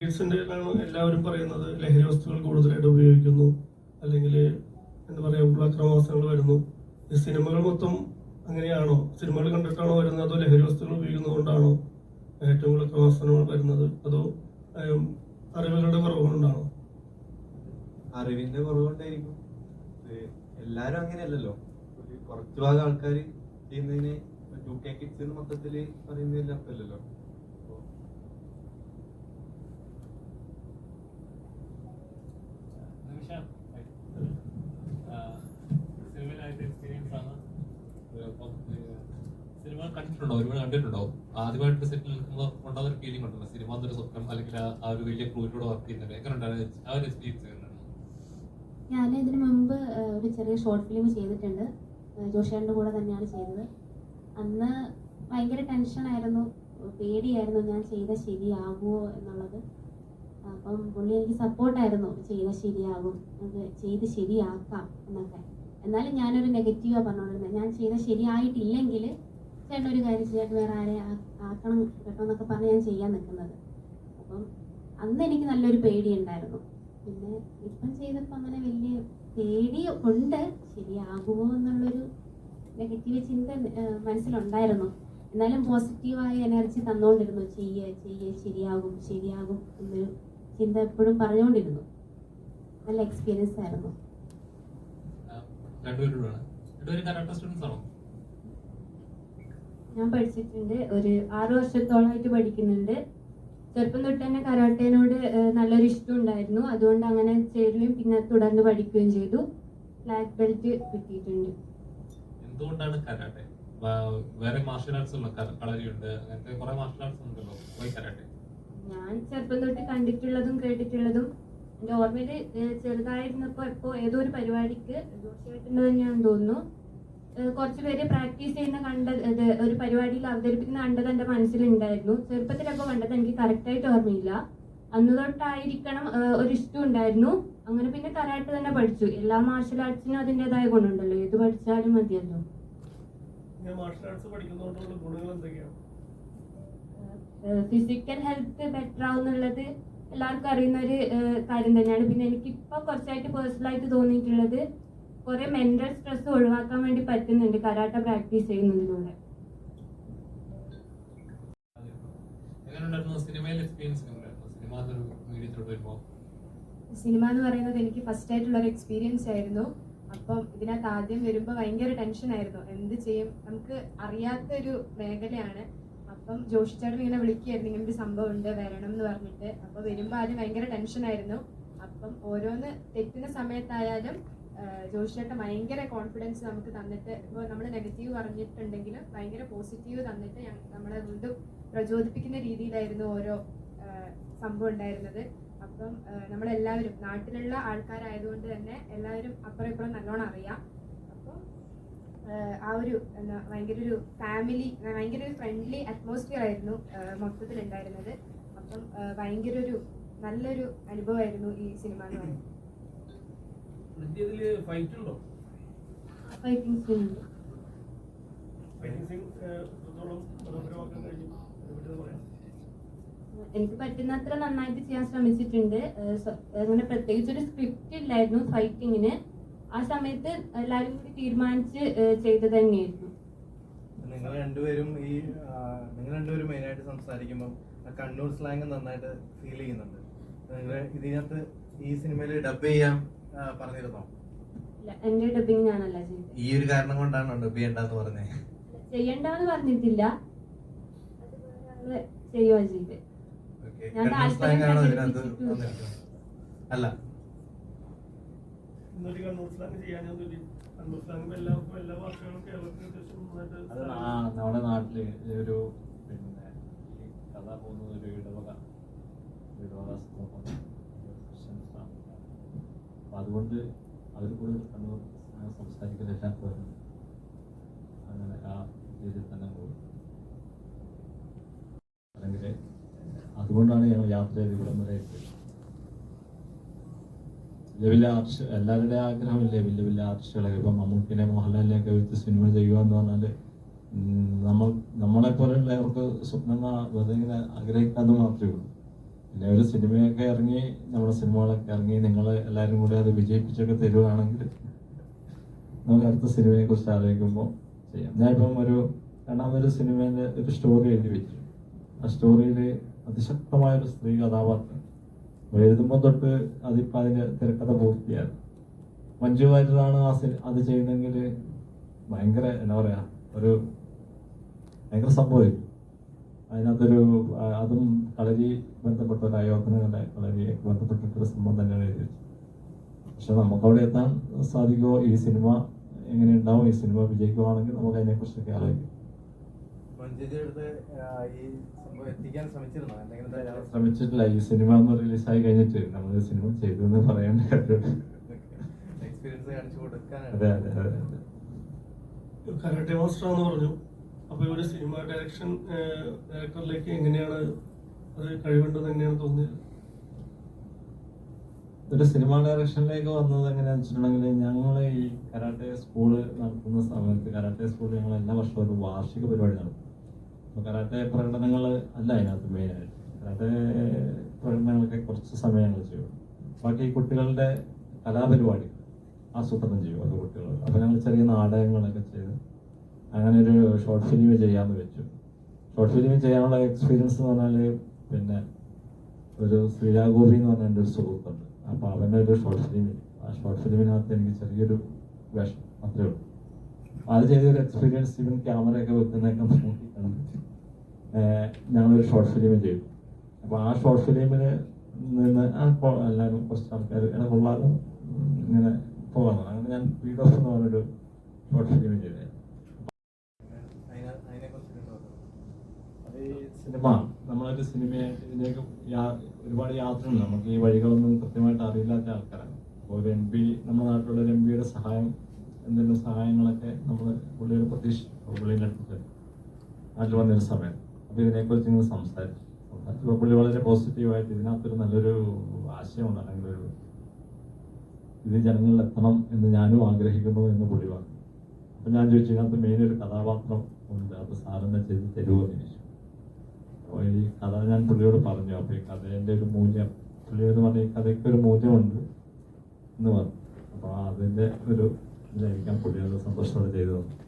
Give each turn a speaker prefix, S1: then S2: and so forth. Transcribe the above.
S1: ആണ് എല്ലാവരും പറയുന്നത് ലഹരി വസ്തുക്കൾ കൂടുതലായിട്ട് ഉപയോഗിക്കുന്നു. അല്ലെങ്കിൽ എന്താ പറയാ ഉള്ളാക്രമവാസങ്ങൾ വരുന്നു. ഈ സിനിമകൾ മൊത്തം അങ്ങനെയാണോ? സിനിമകൾ കണ്ടിട്ടാണോ വരുന്നത് അതോ ലഹരി വസ്തുക്കൾ ഉപയോഗിക്കുന്നതുകൊണ്ടാണോ ഏറ്റവും കൂടുതൽ അക്രമവാസനകൾ വരുന്നത് അതോ അറിവുകളുടെ കുറവ് കൊണ്ടാണോ?
S2: അറിവിന്റെ കുറവുകൊണ്ടായിരിക്കും. കൊണ്ടായിരിക്കും എല്ലാരും അങ്ങനെയല്ലല്ലോ. ഒരു കുറച്ചു ഭാഗം ആൾക്കാർ ചെയ്യുന്നതിന് ടു കെ കിഡ്സ്
S3: മൊത്തത്തിൽ സിനിമ കണ്ടിട്ടുണ്ടോ? കണ്ടിട്ടുണ്ടോ? സ്വപ്നം അല്ലെങ്കിൽ ആ- ഒരു വലിയ വർക്ക് എങ്ങനെ
S4: ഞാൻ ഇതിനു മുമ്പ് ഒരു ചെറിയ ഷോർട്ട് ഫിലിം ചെയ്തിട്ടുണ്ട്. ജോഷിയുടെ കൂടെ തന്നെയാണ് ചെയ്തത്. അന്ന് ഭയങ്കര ടെൻഷനായിരുന്നു പേടിയായിരുന്നു ഞാൻ ചെയ്ത ശരിയാകുമോ എന്നുള്ളത്. അപ്പം പുള്ളി എനിക്ക് സപ്പോർട്ടായിരുന്നു. ചെയ്ത ശരിയാകും നമുക്ക് ചെയ്ത് ശരിയാക്കാം എന്നൊക്കെ. എന്നാലും ഞാനൊരു നെഗറ്റീവാണ് പറഞ്ഞുകൊണ്ടിരുന്നത് ഞാൻ ചെയ്ത ശരിയായിട്ടില്ലെങ്കിൽ ചേട്ടൻ ഒരു കാര്യം ചെയ്യാൻ വേറെ ആരെ ആക്കണം കേട്ടോ എന്നൊക്കെ പറഞ്ഞ് ഞാൻ ചെയ്യാൻ നിൽക്കുന്നത്. അപ്പം അന്ന് എനിക്ക് നല്ലൊരു പേടി ഉണ്ടായിരുന്നു പിന്നെ ഇപ്പം ചെയ്തപ്പോൾ അങ്ങനെ വലിയ പേടി ഉണ്ട്. ശരിയാകുമോ എന്നുള്ളൊരു നെഗറ്റീവ് ചിന്ത മനസ്സിലുണ്ടായിരുന്നു. എന്നാലും പോസിറ്റീവായ എനർജി തന്നുകൊണ്ടിരുന്നു ചെയ്യേ ചെയ്യേ ശരിയാകും ശരിയാകും എന്നൊരു ചിന്ത എപ്പോഴും പറഞ്ഞുകൊണ്ടിരുന്നു. നല്ല എക്സ്പീരിയൻസ് ആയിരുന്നു.
S5: ഞാൻ പഠിച്ചിട്ടുണ്ട്. ഒരു ആറ് വർഷത്തോളമായിട്ട് പഠിക്കുന്നുണ്ട്. ചെറുപ്പം തൊട്ട് തന്നെ കരാട്ടേനോട് നല്ലൊരു ഇഷ്ടം ഉണ്ടായിരുന്നു. അതുകൊണ്ട് അങ്ങനെ ചേരുകയും പിന്നെ തുടർന്ന് പഠിക്കുകയും ചെയ്തു. ബ്ലാക്ക് ബെൽറ്റ് കിട്ടിയിട്ടുണ്ട്.
S3: എന്തുകൊണ്ടാണ് കരാട്ടെ? വേറെ മാർഷൽ ആർട്സ് ഉള്ള കളരിയുണ്ട്. അങ്ങനത്തെ കുറെ മാർഷൽ ആർട്സ് ഉണ്ടല്ലോ. പോയി കരാട്ടെ.
S5: ഞാൻ ചെറുപ്പം തൊട്ട് കണ്ടിട്ടുള്ളതും കേട്ടിട്ടുള്ളതും എന്റെ ഓർമ്മയിൽ ചെറുതായിരുന്നപ്പോൾ ഇപ്പോൾ ഏതോ ഒരു പരിപാടിക്ക് ജോഷിയായിട്ടുണ്ട് തന്നെയാണെന്ന് തോന്നുന്നു. കുറച്ച് പേര് പ്രാക്ടീസ് ചെയ്യുന്ന കണ്ട ഒരു പരിപാടിയിൽ അവതരിപ്പിക്കുന്ന കണ്ടത് എന്റെ മനസ്സിലുണ്ടായിരുന്നു. ചെറുപ്പത്തിലൊക്കെ കണ്ടത് എനിക്ക് കറക്റ്റായിട്ട് ഓർമ്മയില്ല. അന്ന് തൊട്ടായിരിക്കണം ഒരു ഇഷ്ടം ഉണ്ടായിരുന്നു. അങ്ങനെ പിന്നെ കരാട്ട് തന്നെ പഠിച്ചു. എല്ലാ മാർഷൽ ആർട്സിനും അതിന്റെതായ ഗുണമുണ്ടല്ലോ. ഏത് പഠിച്ചാലും മതിയല്ലോ.
S1: മാർഷൽ ആർട്സ് പഠിക്കുന്നതുകൊണ്ടുള്ള ഗുണങ്ങൾ എന്തൊക്കെയാണ്?
S5: ഫിസിക്കൽ ഹെൽത്ത് ബെറ്റർ ആവുന്നുള്ളത് എല്ലാവർക്കും അറിയുന്ന ഒരു കാര്യം തന്നെയാണ്. പിന്നെ എനിക്കിപ്പോൾ കുറച്ചായിട്ട് പേഴ്സണലായിട്ട് തോന്നിയിട്ടുള്ളത് കുറെ മെന്റൽ സ്ട്രെസ് ഒഴിവാക്കാൻ വേണ്ടി പറ്റുന്നുണ്ട്. കരാട്ട പ്രാക്ടീസ് ചെയ്യുന്നതിലൂടെ.
S3: സിനിമ
S6: എന്ന് പറയുന്നത് എനിക്ക് ഫസ്റ്റ് ആയിട്ടുള്ള ഒരു എക്സ്പീരിയൻസ് ആയിരുന്നു. അപ്പം ഇതിനകത്ത് ആദ്യം വരുമ്പോൾ ഭയങ്കര ടെൻഷൻ ആയിരുന്നു. എന്ത് ചെയ്യും? നമുക്ക് അറിയാത്ത ഒരു മേഖലയാണ്. അപ്പം ജോഷി ചേട്ടൻ ഇങ്ങനെ വിളിക്കുകയായിരുന്നു ഇങ്ങനെ ഒരു സംഭവം ഉണ്ട് വരണം എന്ന് പറഞ്ഞിട്ട്. അപ്പോൾ വരുമ്പോൾ ആദ്യം ഭയങ്കര ടെൻഷനായിരുന്നു അപ്പം ഓരോന്ന് തെറ്റുന്ന സമയത്തായാലും ജോഷി ചേട്ടൻ ഭയങ്കര കോൺഫിഡൻസ് നമുക്ക് തന്നിട്ട് ഇപ്പോൾ നമ്മൾ നെഗറ്റീവ് പറഞ്ഞിട്ടുണ്ടെങ്കിലും ഭയങ്കര പോസിറ്റീവ് തന്നിട്ട് നമ്മളെ വീണ്ടും പ്രചോദിപ്പിക്കുന്ന രീതിയിലായിരുന്നു ഓരോ സംഭവം ഉണ്ടായിരുന്നത്. അപ്പം നമ്മളെല്ലാവരും നാട്ടിലുള്ള ആൾക്കാരായതുകൊണ്ട് തന്നെ എല്ലാവരും അപ്പുറം ഇപ്പുറം നല്ലോണം അറിയാം. ആ ഒരു എന്താ ഭയങ്കര ഒരു ഫാമിലി ഭയങ്കര ഒരു ഫ്രണ്ട്ലി അറ്റ്മോസ്ഫിയർ ആയിരുന്നു മൊത്തത്തിൽ ഉണ്ടായിരുന്നത് അപ്പം ഭയങ്കര ഒരു നല്ലൊരു അനുഭവമായിരുന്നു ഈ സിനിമ എന്ന് പറയുന്നത്.
S5: ഫൈറ്റിംഗ്
S1: സീൻ
S5: എനിക്ക് പറ്റുന്നത്ര നന്നായിട്ട് ചെയ്യാൻ ശ്രമിച്ചിട്ടുണ്ട്. അങ്ങനെ പ്രത്യേകിച്ച് ഒരു സ്ക്രിപ്റ്റ് ഇല്ലായിരുന്നു ഫൈറ്റിങ്ങിന് ആ സമയത്ത് എല്ലാവരും കൂടി തീരുമാനിച്ച് ചെയ്ത് തന്നെയായിരുന്നു.
S2: നിങ്ങൾ രണ്ടുപേരും ഈ നിങ്ങൾ രണ്ടുപേരും മെയിനായിട്ട് സംസാരിക്കുമ്പോൾ കണ്ണൂർ സ്ലാങ് നന്നായിട്ട് ഫീൽ ചെയ്യുന്നുണ്ട്. നിങ്ങൾ ഇതിനകത്ത് ഈ സിനിമയിൽ ഡബ് ചെയ്യാൻ പറഞ്ഞിരുന്നോ?
S5: എന്റെ ഡബിങ് ഞാനല്ല ചെയ്തത്.
S2: ഈ ഒരു കാരണം കൊണ്ടാണോ ഡബ് ചെയ്യണ്ടെന്ന് പറഞ്ഞേ?
S5: ചെയ്യണ്ടെന്ന് പറഞ്ഞിട്ടില്ല. ചെയ്യുക ചെയ്ത്
S2: ഓക്കെ
S5: ഞാൻ
S2: കണ്ണൂർ സ്ലാങ് ആണോ
S5: താല്പര്യം
S2: ഇതിനകത്ത്
S5: പ്രകടിപ്പിച്ചിട്ടുമില്ല.
S2: വന്നിരിക്കുന്നത് അല്ല
S1: കണ്ണൂർ സ്ലാങ് കണ്ണൂർ സ്ലാങ് എല്ലാ ഭാഷകളും കേരളത്തിൽ അത്യാവശ്യം നന്നായിട്ട്
S7: അത് നാ- നമ്മുടെ നാട്ടിൽ ഒരു പിന്നെ ഈ കഥ പോകുന്നത് ഒരു ഇടവക ഇടവക സമൂഹം ഒരു ക്രിസ്ത്യൻ അപ്പം അതുകൊണ്ട് അവർ കൂടുതൽ കണ്ണൂർ സംസാരിക്കുന്ന സംസാരിക്കുന്നില്ല പോലും അങ്ങനെ ആ രീതിയിൽ തന്നെ പോകും. അല്ലെങ്കിൽ അതുകൊണ്ടാണ് ഞങ്ങൾ യാത്ര ചെയ്ത് ഇവിടം വരെ എത്തിയത്. വലിയ ആർച്ച് എല്ലാവരുടെയും ആഗ്രഹമില്ലേ? വലിയ വലിയ ആർച്ചുകളൊക്കെ ഇപ്പം മമ്മൂട്ടിനെ മോഹൻലാലിനെയൊക്കെ വെച്ച് സിനിമ ചെയ്യുക എന്ന് പറഞ്ഞാൽ നമ്മൾ നമ്മളെ പോലെയുള്ളവർക്ക് സ്വപ്നം വെറുതെ ഇങ്ങനെ ആഗ്രഹിക്കാന്ന് മാത്രമേ ഉള്ളൂ. പിന്നെ ഒരു സിനിമയൊക്കെ ഇറങ്ങി നമ്മുടെ സിനിമകളൊക്കെ ഇറങ്ങി നിങ്ങൾ എല്ലാവരും കൂടി അത് വിജയിപ്പിച്ചൊക്കെ തരുവാണെങ്കിൽ നമുക്ക് അടുത്ത സിനിമയെ കുറിച്ച് ആലോചിക്കുമ്പോൾ ചെയ്യാം. ഞാനിപ്പം ഒരു രണ്ടാമതൊരു സിനിമേന്റെ ഒരു സ്റ്റോറി എഴുതി വെച്ചു. ആ സ്റ്റോറിയിൽ അതിശക്തമായ ഒരു സ്ത്രീ കഥാപാത്രം എഴുതുമ്പോൾ തൊട്ട് അതിപ്പോൾ അതിന്റെ തിരക്കഥ പൂർത്തിയാണ് മഞ്ജു വാര്യറാണ് ആ അത് ചെയ്യുന്നെങ്കിൽ ഭയങ്കര എന്താ പറയുക ഒരു ഭയങ്കര സംഭവം അതിനകത്തൊരു അതും കളരി ബന്ധപ്പെട്ട ഒരു അയോധനകളുടെ കളരിയൊക്കെ ബന്ധപ്പെട്ടിട്ടൊരു സംഭവം തന്നെയാണ് എഴുതി പക്ഷെ നമുക്ക് അവിടെ എത്താൻ സാധിക്കുമോ ഈ സിനിമ എങ്ങനെ ഉണ്ടാവും? ഈ സിനിമ വിജയിക്കുവാണെങ്കിൽ നമുക്ക് അതിനെക്കുറിച്ചൊക്കെ ആലോചിക്കാം. ശ്രമിച്ചിട്ടില്ല. ഈ സിനിമ ഒന്ന് റിലീസായി കഴിഞ്ഞിട്ട് നമ്മൾ സിനിമ ചെയ്തു എന്ന് പറയാൻ
S2: എക്സ്പീരിയൻസ് കാണിച്ചു കൊടുക്കാനാണ്.
S7: അതെ അതെ അതെ
S1: കരാട്ടെ മാസ്റ്റർ എന്ന് പറഞ്ഞു. അപ്പൊ ഇവർ സിനിമ ഡയറക്ഷൻ ഡയറക്ടറിലേക്ക് എങ്ങനെയാണ് അത് കഴിവുണ്ടെന്ന് എങ്ങനെയാണ് തോന്നിയത്?
S7: ഒരു സിനിമ ഡയറക്ഷനിലേക്ക് വന്നത് എങ്ങനെയാണെന്ന് വെച്ചിട്ടുണ്ടെങ്കിൽ ഞങ്ങൾ ഈ കരാട്ടെ സ്കൂൾ നടത്തുന്ന സമയത്ത് കരാട്ടെ സ്കൂളിൽ ഞങ്ങൾ എല്ലാ വർഷവും ഒരു വാർഷിക പരിപാടി നടത്തും. അപ്പോൾ കരാട്ടെ പ്രകടനങ്ങൾ അല്ല അതിനകത്ത് മെയിനായിട്ട് കരാട്ടെ പ്രകടനങ്ങളൊക്കെ കുറച്ച് സമയങ്ങൾ ചെയ്യും. ബാക്കി കുട്ടികളുടെ കലാപരിപാടി ആസൂത്രണം ചെയ്യും ഓരോ കുട്ടികൾ അപ്പോൾ ഞങ്ങൾ ചെറിയ നാടകങ്ങളൊക്കെ ചെയ്ത് അങ്ങനെ ഒരു ഷോർട്ട് ഫിലിം ചെയ്യാമെന്ന് വെച്ചു. ഷോർട്ട് ഫിലിം ചെയ്യാനുള്ള എക്സ്പീരിയൻസ് എന്ന് പറഞ്ഞാൽ പിന്നെ ഒരു ശ്രീരാഗോപി എന്ന് പറഞ്ഞ എന്റെ ഒരു സുഹൃത്തുണ്ട്. അപ്പോൾ അവന്റെ ഒരു ഷോർട്ട് ഫിലിം ആ ഷോർട്ട് ഫിലിമിനകത്ത് എനിക്ക് ചെറിയൊരു വേഷം അത്രേ ഉള്ളൂ. അത് ചെയ്തൊരു എക്സ്പീരിയൻസ് ഇവൻ ക്യാമറയൊക്കെ വെക്കുന്നതൊക്കെ നോക്കി ഞങ്ങളൊരു ഷോർട്ട് ഫിലിം ചെയ്തു. അപ്പോൾ ആ ഷോർട്ട് ഫിലിമിൽ നിന്ന് എല്ലാവരും കുറച്ച് ആൾക്കാർ എന്നെ കൊള്ളാതെ ഇങ്ങനെ പോകാൻ അങ്ങനെ ഞാൻ വീഡിയോസ് ഓഫ് എന്ന് പറഞ്ഞൊരു ഷോർട്ട് ഫിലിം ചെയ്തത് സിനിമ നമ്മളൊരു സിനിമയായിട്ട് ഇതിലേക്ക് ഒരുപാട് യാത്രയുണ്ട്. നമുക്ക് ഈ വഴികളൊന്നും കൃത്യമായിട്ട് അറിയില്ലാത്ത ആൾക്കാരാണ്. അപ്പോൾ ഒരു എം പി നമ്മുടെ നാട്ടിലുള്ള ഒരു എം പിയുടെ സഹായം എന്തെങ്കിലും സഹായങ്ങളൊക്കെ നമ്മൾ പുള്ളിയുടെ പ്രതീക്ഷിച്ചു പുള്ളിയുടെ അടുത്ത്. നാട്ടിൽ വന്നൊരു സമയം. അപ്പോൾ ഇതിനെക്കുറിച്ച് ഇന്ന് സംസാരിച്ചു. സംസാരിച്ചപ്പോൾ പുള്ളി വളരെ പോസിറ്റീവായിട്ട് ഇതിനകത്തൊരു നല്ലൊരു ആശയമുണ്ട് അല്ലെങ്കിൽ ഒരു ഇത് ജനങ്ങളിൽ എത്തണം എന്ന് ഞാനും ആഗ്രഹിക്കുന്നു എന്ന് പുള്ളി പറഞ്ഞു. അപ്പം ഞാൻ ചോദിച്ചു ഇതിനകത്ത് മെയിൻ ഒരു കഥാപാത്രം ഉണ്ട് അത് സാറിനെ ചെയ്ത് തരുമോ എന്ന് അപ്പോൾ ഈ കഥ ഞാൻ പുള്ളിയോട് പറഞ്ഞു അപ്പോൾ ഈ കഥേന്റെ ഒരു മൂല്യം പുള്ളിയോട് പറഞ്ഞ ഈ കഥയ്ക്ക് ഒരു മൂല്യമുണ്ട് എന്ന് പറഞ്ഞു. അപ്പോൾ അതിന്റെ ഒരു ഇതിലായിരിക്കാം പുള്ളിയോട് സന്തോഷത്തോടെ ചെയ്തു തന്നു